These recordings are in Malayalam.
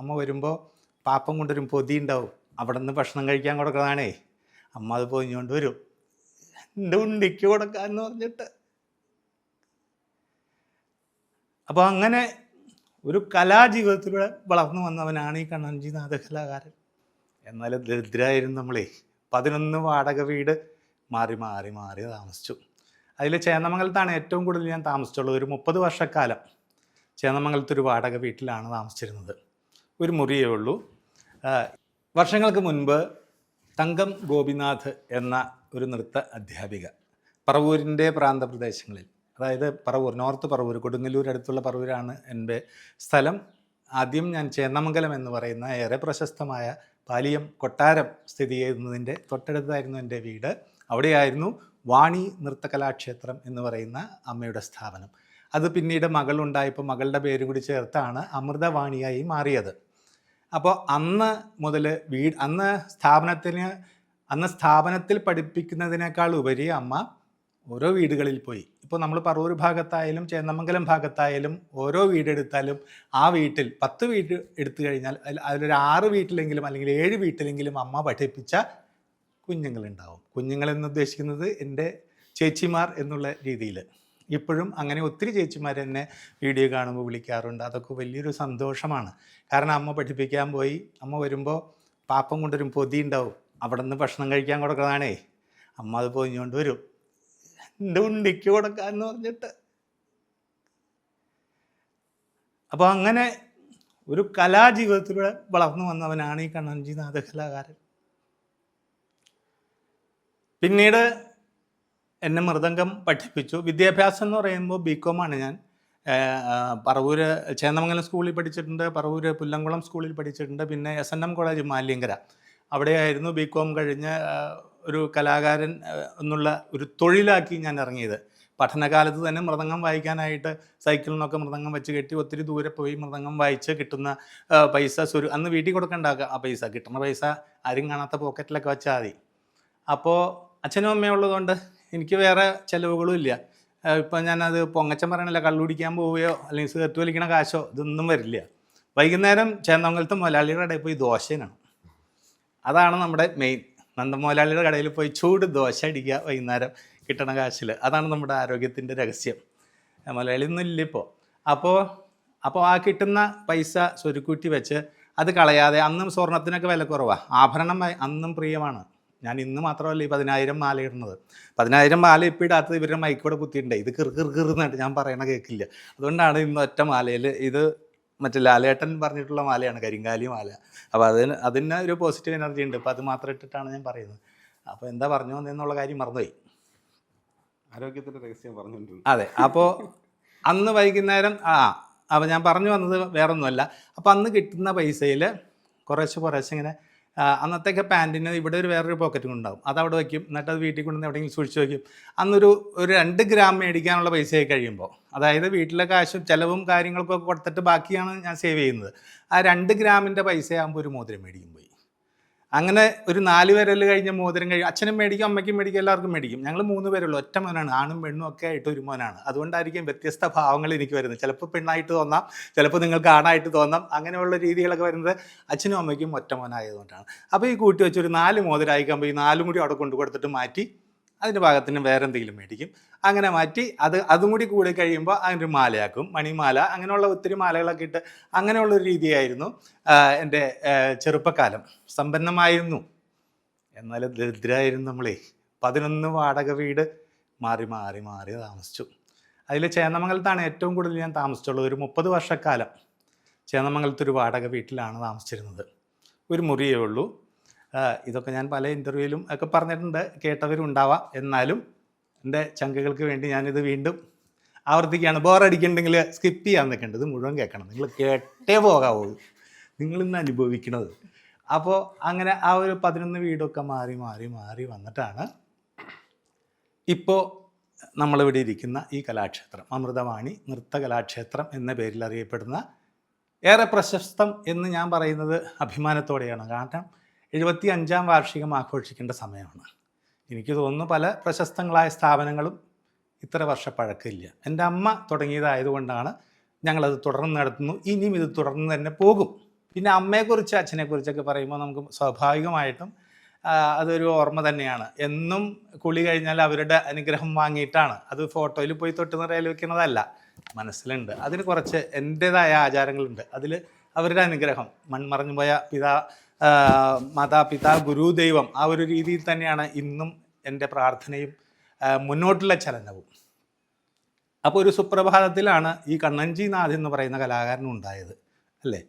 അമ്മ വരുമ്പോൾ പാപ്പം കൊണ്ടൊരു പൊതി ഉണ്ടാവും അവിടെ നിന്ന് ഭക്ഷണം കഴിക്കാൻ കൊടുക്കുന്നതാണേ അമ്മ അത് പൊതിഞ്ഞുകൊണ്ട് വരും. എന്റെ ഉണ്ണിക്ക് കൊടുക്കാന്ന് പറഞ്ഞിട്ട്. അപ്പോൾ അങ്ങനെ ഒരു കലാജീവിതത്തിലൂടെ വളർന്നു വന്നവനാണ് ഈ കണ്ണൻജി നാഥകലാകാരൻ എന്നാൽ ദരിദ്രായിരുന്നു നമ്മളെ. പതിനൊന്ന് വാടക വീട് മാറി മാറി മാറി താമസിച്ചു. അതിൽ ചേന്നമംഗലത്താണ് ഏറ്റവും കൂടുതൽ ഞാൻ താമസിച്ചുള്ളത്. ഒരു മുപ്പത് വർഷക്കാലം ചേന്നമംഗലത്തൊരു വാടക വീട്ടിലാണ് താമസിച്ചിരുന്നത്. ഒരു മുറിയേ ഉള്ളൂ. വർഷങ്ങൾക്ക് മുൻപ് തങ്കം ഗോപിനാഥ് എന്ന ഒരു നൃത്ത അധ്യാപിക പറവൂരിന്റെ പ്രാന്തപ്രദേശങ്ങളിൽ അതായത് പറവൂർ നോർത്ത് പറവൂർ കൊടുങ്ങല്ലൂർ അടുത്തുള്ള പറവൂരാണ് എന്റെ സ്ഥലം. ആദ്യം ഞാൻ ചേന്നമംഗലം എന്ന് പറയുന്ന ഏറെ പ്രശസ്തമായ പാലിയം കൊട്ടാരം സ്ഥിതി ചെയ്യുന്നതിന്റെ തൊട്ടടുത്തായിരുന്നു എന്റെ വീട്. അവിടെയായിരുന്നു വാണി നൃത്തകലാക്ഷേത്രം എന്ന് പറയുന്ന അമ്മയുടെ സ്ഥാപനം. അത് പിന്നീട് മകളുണ്ടായപ്പോൾ മകളുടെ പേര് കൂടി ചേർത്താണ് അമൃതവാണിയായി മാറിയത്. അപ്പോൾ അന്ന് മുതൽ വീട് അന്ന് സ്ഥാപനത്തിന് അന്ന് സ്ഥാപനത്തിൽ പഠിപ്പിക്കുന്നതിനേക്കാൾ ഉപരി അമ്മ ഓരോ വീടുകളിൽ പോയി. ഇപ്പോൾ നമ്മൾ പറവൂർ ഭാഗത്തായാലും ചേന്നമംഗലം ഭാഗത്തായാലും ഓരോ വീടെടുത്താലും ആ വീട്ടിൽ പത്ത് വീട് എടുത്തു കഴിഞ്ഞാൽ അതിലൊരു ആറ് വീട്ടിലെങ്കിലും അല്ലെങ്കിൽ ഏഴ് വീട്ടിലെങ്കിലും അമ്മ പഠിപ്പിച്ച കുഞ്ഞുങ്ങളുണ്ടാവും. കുഞ്ഞുങ്ങളെന്ന് ഉദ്ദേശിക്കുന്നത് എന്റെ ചേച്ചിമാർ എന്നുള്ള രീതിയിൽ ഇപ്പോഴും അങ്ങനെ ഒത്തിരി ചേച്ചിമാർ എന്നെ വീഡിയോ കാണുമ്പോൾ വിളിക്കാറുണ്ട്. അതൊക്കെ വലിയൊരു സന്തോഷമാണ്. കാരണം അമ്മ പഠിപ്പിക്കാൻ പോയി. അമ്മ വരുമ്പോൾ പാപ്പം കൊണ്ടൊരു പൊതി ഉണ്ടാവും. അവിടെ നിന്ന് ഭക്ഷണം കഴിക്കാൻ കൊടുക്കുന്നതാണേ. അമ്മ അത് പൊതിഞ്ഞുകൊണ്ട് വരും. എന്റെ ഉണ്ടിക്ക് കൊടുക്കാമെന്ന് പറഞ്ഞിട്ട്. അപ്പോൾ അങ്ങനെ ഒരു കലാജീവിതത്തിലൂടെ വളർന്നു വന്നവനാണ് ഈ കണ്ണൻജിനാഥ കലാകാരൻ പിന്നീട് എന്നെ മൃദംഗം പഠിപ്പിച്ചു. വിദ്യാഭ്യാസം എന്ന് പറയുമ്പോൾ ബി ആണ് ഞാൻ. പറവൂര് ചേന്നമംഗലം സ്കൂളിൽ പഠിച്ചിട്ടുണ്ട് പറവൂര് പുല്ലംകുളം സ്കൂളിൽ പഠിച്ചിട്ടുണ്ട് പിന്നെ S N M college Maliyankara അവിടെയായിരുന്നു ബി കോം കഴിഞ്ഞ് ഒരു കലാകാരൻ എന്നുള്ള ഒരു തൊഴിലാക്കി ഞാൻ ഇറങ്ങിയത്. പഠനകാലത്ത് തന്നെ മൃദംഗം വായിക്കാനായിട്ട് സൈക്കിളിൽ മൃദംഗം വെച്ച് കെട്ടി ഒത്തിരി ദൂരെ പോയി മൃദംഗം വായിച്ച് കിട്ടുന്ന പൈസ സ്വരു അന്ന് വീട്ടിൽ കൊടുക്കണ്ട ആ പൈസ കിട്ടുന്ന പൈസ ആരും കാണാത്ത പോക്കറ്റിലൊക്കെ വെച്ചാൽ മതി. അപ്പോൾ അച്ഛനും അമ്മയും ഉള്ളതുകൊണ്ട് എനിക്ക് വേറെ ചിലവുകളും ഇല്ല. ഇപ്പം ഞാനത് പൊങ്ങച്ചൻ പറയണില്ല. കള്ളു പോവുകയോ അല്ലെങ്കിൽ സിഗരറ്റ് വലിക്കണ കാശോ ഇതൊന്നും വരില്ല. വൈകുന്നേരം ചേന്നമംഗലത്തെ മൊലാളിയുടെ കടയിൽ പോയി ദോശനാണ് അതാണ് നമ്മുടെ മെയിൻ നന്ദമോലാളിയുടെ കടയിൽ പോയി ചൂട് ദോശ അടിക്കുക വൈകുന്നേരം കിട്ടണ കാശിൽ അതാണ് നമ്മുടെ ആരോഗ്യത്തിന്റെ രഹസ്യം. മലയാളി ഒന്നും ഇല്ല ഇപ്പോൾ അപ്പോൾ അപ്പോൾ ആ കിട്ടുന്ന പൈസ സ്വരുക്കൂട്ടി വെച്ച് അത് കളയാതെ അന്നും സ്വർണത്തിനൊക്കെ വില കുറവാണ് ആഭരണം അന്നും പ്രിയമാണ്. ഞാൻ ഇന്ന് മാത്രമല്ല ഈ പതിനായിരം മാല ഇടുന്നത്. പതിനായിരം മാല ഇപ്പോൾ ഇടാത്തത് ഇവരുടെ മൈക്കോടെ കുത്തിയിട്ടുണ്ട്. ഇത് കിർ കിർ കിർന്നായിട്ട് ഞാൻ പറയണ കേൾക്കില്ല അതുകൊണ്ടാണ് ഇന്ന് ഒറ്റ മാലയിൽ ഇത് മറ്റേ ലാലേട്ടൻ പറഞ്ഞിട്ടുള്ള മാലയാണ് കരിങ്കാലി മാല. അപ്പോൾ അതിന് അതിന് ഒരു പോസിറ്റീവ് എനർജി ഉണ്ട്. അപ്പോൾ അത് മാത്രം ഇട്ടിട്ടാണ് ഞാൻ പറയുന്നത്. അപ്പോൾ എന്താ പറഞ്ഞു എന്നുള്ള കാര്യം മറന്നുപോയി. ആരോഗ്യത്തിന്റെ രഹസ്യം പറഞ്ഞിട്ടുണ്ട് അതെ. അപ്പോൾ അന്ന് വൈകുന്നേരം ആ അപ്പോൾ ഞാൻ പറഞ്ഞു വന്നത് വേറൊന്നുമല്ല. അപ്പോൾ അന്ന് കിട്ടുന്ന പൈസയിൽ കുറേശ്ശെ കുറേശ്ശെ ഇങ്ങനെ അന്നത്തെയൊക്കെ പാന്റിന് ഇവിടെ ഒരു വേറൊരു പോക്കറ്റും ഉണ്ടാവും. അത് അവിടെ വയ്ക്കും എന്നിട്ട് അത് വീട്ടിൽ കൊണ്ടുവന്ന് എവിടെയെങ്കിലും സൂക്ഷിച്ച് വയ്ക്കും അന്നൊരു ഒരു രണ്ട് ഗ്രാം മേടിക്കാനുള്ള പൈസയായി കഴിയുമ്പോൾ അതായത് വീട്ടിലെ കാശും ചിലവും കാര്യങ്ങൾക്കൊക്കെ കൊടുത്തിട്ട് ബാക്കിയാണ് ഞാൻ സേവ് ചെയ്യുന്നത്. ആ രണ്ട് ഗ്രാമിന്റെ പൈസയാകുമ്പോൾ ഒരു മോതിരം മേടിക്കും പോയി. അങ്ങനെ ഒരു നാല് പേരൽ കഴിഞ്ഞ മോതിരം കഴിയും അച്ഛനും മേടിക്കും അമ്മയ്ക്കും മേടിക്കും എല്ലാവർക്കും മേടിക്കും. ഞങ്ങൾ മൂന്ന് പേരുള്ളൂ. ഒറ്റ മോനാണ്. ആണും പെണ്ണും ഒക്കെ ആയിട്ട് ഒരു മോനാണ്. അതുകൊണ്ടായിരിക്കും വ്യത്യസ്ത ഭാവങ്ങൾ എനിക്ക് വരുന്നത്. ചിലപ്പോൾ പെണ്ണായിട്ട് തോന്നാം ചിലപ്പോൾ നിങ്ങൾക്ക് ആണായിട്ട് തോന്നാം. അങ്ങനെയുള്ള രീതികളൊക്കെ വരുന്നത് അച്ഛനും അമ്മയ്ക്കും ഒറ്റ മോനായതുകൊണ്ടാണ്. അപ്പോൾ ഈ കൂട്ടി വെച്ച് ഒരു നാല് മോതിരം ആയിക്കുമ്പോൾ ഈ നാലും കൂടി അവിടെ കൊണ്ടു കൊടുത്തിട്ട് മാറ്റി അതിന്റെ ഭാഗത്തിന് വേറെ എന്തെങ്കിലും മേടിക്കും. അങ്ങനെ മാറ്റി അത് അതും കൂടി കൂടി കഴിയുമ്പോൾ അതിനൊരു മാലയാക്കും. മണിമാല അങ്ങനെയുള്ള ഒത്തിരി മാലകളൊക്കെ ഇട്ട് അങ്ങനെയുള്ളൊരു രീതിയായിരുന്നു എന്റെ ചെറുപ്പക്കാലം സമ്പന്നമായിരുന്നു. എന്നാൽ ദരിദ്രമായിരുന്നു നമ്മളേ. പതിനൊന്ന് വാടക വീട് മാറി മാറി മാറി താമസിച്ചു. അതിൽ ചേന്നമംഗലത്താണ് ഏറ്റവും കൂടുതൽ ഞാൻ താമസിച്ചുള്ളത്. ഒരു മുപ്പത് വർഷക്കാലം ചേന്നമംഗലത്ത് ഒരു വാടക വീട്ടിലാണ് താമസിച്ചിരുന്നത്. ഒരു മുറിയേ ഉള്ളൂ. ഇതൊക്കെ ഞാൻ പല ഇന്റർവ്യൂവിലും ഒക്കെ പറഞ്ഞിട്ടുണ്ട്. കേട്ടവരുണ്ടാവാം. എന്നാലും എന്റെ ചങ്കുകൾക്ക് വേണ്ടി ഞാനിത് വീണ്ടും ആവർത്തിക്കുകയാണ്. ബോറടിക്കുന്നുണ്ടെങ്കിൽ സ്കിപ്പ് ചെയ്യാൻ നിൽക്കേണ്ടത് ഇത് മുഴുവൻ കേൾക്കണം. നിങ്ങൾ കേട്ടേ പോകാവൂ. നിങ്ങൾ ഇന്ന് അനുഭവിക്കണത്. അപ്പോൾ അങ്ങനെ ആ ഒരു പതിനൊന്ന് വീടൊക്കെ മാറി മാറി മാറി വന്നിട്ടാണ് ഇപ്പോൾ നമ്മളിവിടെ ഇരിക്കുന്ന ഈ കലാക്ഷേത്രം. അമൃതവാണി നൃത്ത കലാക്ഷേത്രം എന്ന പേരിൽ അറിയപ്പെടുന്ന ഏറെ പ്രശസ്തം എന്ന് ഞാൻ പറയുന്നത് അഭിമാനത്തോടെയാണ്. കാരണം എഴുപത്തി അഞ്ചാം വാർഷികം ആഘോഷിക്കേണ്ട സമയമാണ്. എനിക്ക് തോന്നുന്നു പല പ്രശസ്തങ്ങളായ സ്ഥാപനങ്ങളും ഇത്ര വർഷ പഴക്കമില്ല എന്റെ അമ്മ തുടങ്ങിയതായതുകൊണ്ടാണ് ഞങ്ങളത് തുടർന്ന് നടത്തുന്നു. ഇനിയും ഇത് തുടർന്ന് തന്നെ പോകും. പിന്നെ അമ്മയെക്കുറിച്ച് അച്ഛനെക്കുറിച്ചൊക്കെ പറയുമ്പോൾ നമുക്ക് സ്വാഭാവികമായിട്ടും അതൊരു ഓർമ്മ തന്നെയാണ്. എന്നും കുളി കഴിഞ്ഞാൽ അവരുടെ അനുഗ്രഹം വാങ്ങിയിട്ടാണ്. അത് ഫോട്ടോയിൽ പോയി തൊട്ട് നിറയിൽ വെക്കുന്നതല്ല. മനസ്സിലുണ്ട്. അതിന് കുറച്ച് എന്റേതായ ആചാരങ്ങളുണ്ട്. അതിൽ അവരുടെ അനുഗ്രഹം. മൺമറഞ്ഞു പോയ പിതാ മാതാപിതാ ഗുരുദൈവം ആ ഒരു രീതിയിൽ തന്നെയാണ് ഇന്നും എന്റെ പ്രാർത്ഥനയും മുന്നോട്ടുള്ള ചലനവും. അപ്പോൾ ഒരു സുപ്രഭാതത്തിലാണ് ഈ കണ്ണൻജി നാഥ് എന്ന് പറയുന്ന കലാകാരൻ ഉണ്ടായത് അല്ലേ?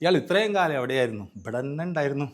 ഇയാൾ ഇത്രയും കാലം എവിടെയായിരുന്നു? ഇവിടെ തന്നെ ഉണ്ടായിരുന്നു.